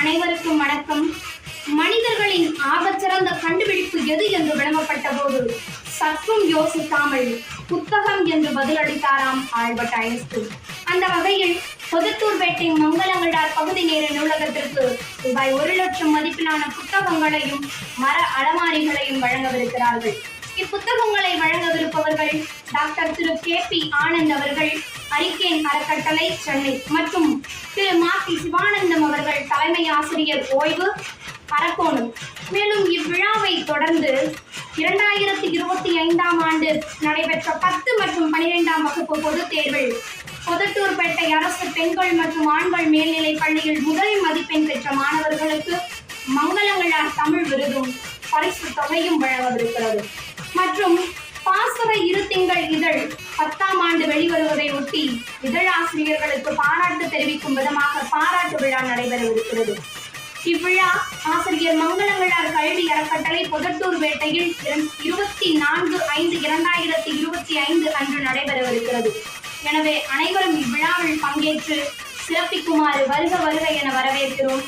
அனைவருக்கும் வணக்கம். மனிதர்களின் ஆபச்சிறந்த கண்டுபிடிப்பு எது என்று விளம்பப்பட்ட போது சற்றும் யோசிக்காமல் புத்தகம் என்று பதிலளித்தாராம் ஆல்பர்ட் ஐன்ஸ்டீன். அந்த வகையில் பொதுத்தூர்பேட்டை மங்களங்கடார் பகுதி நேர நூலகத்திற்கு ரூபாய் ஒரு லட்சம் மதிப்பிலான புத்தகங்களையும் மர அலமாரிகளையும் வழங்கவிருக்கிறார்கள். இப்புத்தகங்கள் அவர்கள் doctor Thiru K P Anand அவர்கள் அரிக்கேன் அறக்கட்டளை சென்னை மற்றும் திரு மா பி சிவானந்தம் அவர்கள் தலைமை ஆசிரியர் ஓய்வு அரக்கோணம் மேலும் இவ்விழாவை தொடர்ந்து இரண்டாயிரத்தி இருபத்தி ஐந்தாம் ஆண்டு நடைபெற்ற பத்து மற்றும் பனிரெண்டாம் வகுப்பு பொதுத் தேர்வில் பொதட்டூர்பேட்டை அரசு பெண்கள் மற்றும் ஆண்கள் மேல்நிலைப் பள்ளியில் முதல் மதிப்பெண் பெற்ற மாணவர்களுக்கு மங்களங்களார் தமிழ் விருதும் பரிசு தொகையும் வழங்கவிருக்கிறது. மற்றும் பாசறை இரு திங்கள் இதழ் பத்தாம் ஆண்டு வெளிவருவதை ஒட்டி இதழாசிரியர்களுக்கு பாராட்டு தெரிவிக்கும் விதமாக பாராட்டு விழா நடைபெறவிருக்கிறது. இவ்விழா ஆசிரியர் மங்களங்களார் கல்வி அறக்கட்டளை பொதட்டூர் வேட்டையில் இருபத்தி நான்கு ஐந்து இரண்டாயிரத்தி இருபத்தி ஐந்து அன்று நடைபெறவிருக்கிறது. எனவே அனைவரும் இவ்விழாவில் பங்கேற்று சிறப்பிக்குமாறு வருக வருக என வரவேற்கிறோம்.